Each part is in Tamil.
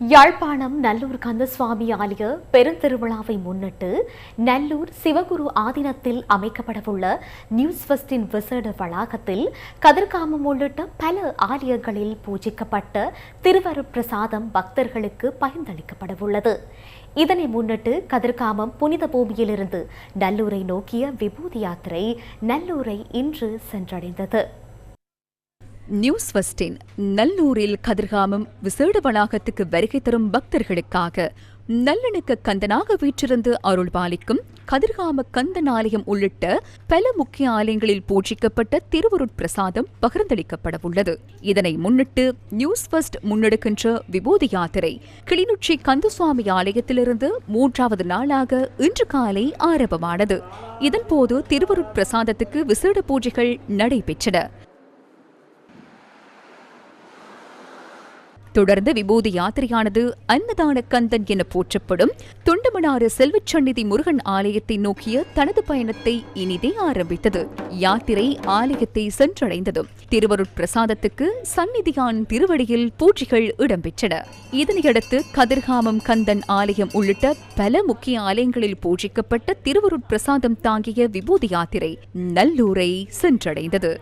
யாழ்ப்பாணம் நல்லூர் கந்தசுவாமி ஆலய பெருந்திருவிழாவை முன்னிட்டு நல்லூர் சிவகுரு ஆதீனத்தில் அமைக்கப்படவுள்ள நியூஸ் ஃபஸ்டின் விசேட வளாகத்தில் கதிர்காமம் உள்ளிட்ட பல ஆலயங்களில் பூஜிக்கப்பட்ட திருவருப்பிரசாதம் பக்தர்களுக்கு பகிர்ந்தளிக்கப்படவுள்ளது இதனை முன்னிட்டு கதிர்காமம் புனித பூமியிலிருந்து நல்லூரை நோக்கிய விபூதி யாத்திரை நல்லூரை இன்று சென்றடைந்தது. நியூஸ் ஃபஸ்டின் நல்லூரில் கதிர்காமம் விசேட வளாகத்துக்கு வருகை தரும் பக்தர்களுக்காக நல்லிணக்க கந்தனாக வீற்றிருந்து அருள் பாலிக்கும் கதிர்காம கந்தன் ஆலயம் உள்ளிட்ட பல முக்கிய ஆலயங்களில் பூஜிக்கப்பட்ட திருவருட்பிரசாதம் பகிர்ந்தளிக்கப்பட உள்ளது இதனை முன்னிட்டு நியூஸ் ஃபர்ஸ்ட் முன்னெடுக்கின்ற விபூதி யாத்திரை கிளிநொச்சி கந்தசுவாமி ஆலயத்திலிருந்து மூன்றாவது நாளாக இன்று காலை ஆரம்பமானது. இதன்போது திருவருட்பிரசாதத்துக்கு விசேட பூஜைகள் நடைபெற்றன. தொடர்ந்து விபூதி யாத்திரையானது அன்னதான கந்தன் என போற்றப்படும் தொண்டமனாறு செல்வச்சந்நிதி முருகன் ஆலயத்தை நோக்கிய தனது பயணத்தை இனிதே ஆரம்பித்தது. யாத்திரை ஆலயத்தை சென்றடைந்ததும் திருவருட்பிரசாதத்துக்கு சந்நிதியான் திருவடியில் பூஜைகள் இடம்பெற்றன. இதனையடுத்து கதிர்காமம் கந்தன் ஆலயம் உள்ளிட்ட பல முக்கிய ஆலயங்களில் பூஜிக்கப்பட்ட திருவருட்பிரசாதம் தாங்கிய விபூதி யாத்திரை நல்லூரை சென்றடைந்தது.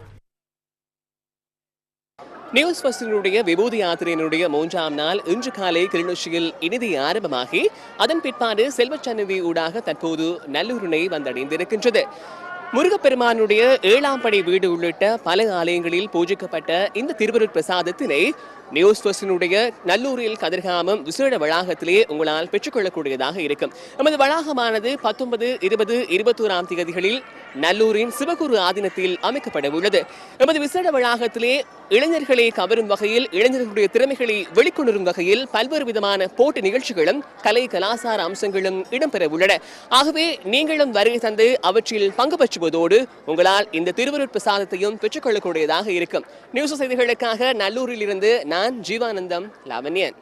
நியூஸ் பஸ்டினுடைய விபூதி யாத்திரையினுடைய மூன்றாம் நாள் இன்று காலை கிளிநொச்சியில் இனிதி ஆரம்பமாகி அதன் பிற்பாடு செல்வச்சன்னதி ஊடாக தற்போது நல்லூரினை வந்தடைந்திருக்கின்றது. முருகப்பெருமானுடைய ஏழாம் படை வீடு உள்ளிட்ட பல ஆலயங்களில் பூஜிக்கப்பட்ட இந்த திருவருட் பிரசாதத்தினை நியூஸ் ஃபர்ஸ்டினுடைய நல்லூரில் கதிர்காமம் விசேட வளாகத்திலே உங்களால் பெற்றுக்கொள்ளக்கூடியதாக இருக்கும். நமது வளாகமானது பத்தொன்பது இருபது இருபத்தோராம் தேதிகளில் நல்லூரின் சிவகுரு ஆதீனத்தில் அமைக்கப்பட உள்ளது. நமது விசேட வளாகத்திலே இளைஞர்களை கவரும் வகையில் இளைஞர்களுடைய திறமைகளை வெளிக்கொணரும் வகையில் பல்வேறு விதமான போட்டி நிகழ்ச்சிகளும் கலை கலாசார அம்சங்களும் இடம்பெற உள்ளன. ஆகவே நீங்களும் வருகை தந்து அவற்றில் பங்கு பெற்றுவதோடு உங்களால் இந்த திருவருட் பிரசாதத்தையும் பெற்றுக்கொள்ளக்கூடியதாக இருக்கும். நியூஸ் செய்திகளுக்காக நல்லூரில் இருந்து நான் ஜீவானந்தம் லாவண்யன்.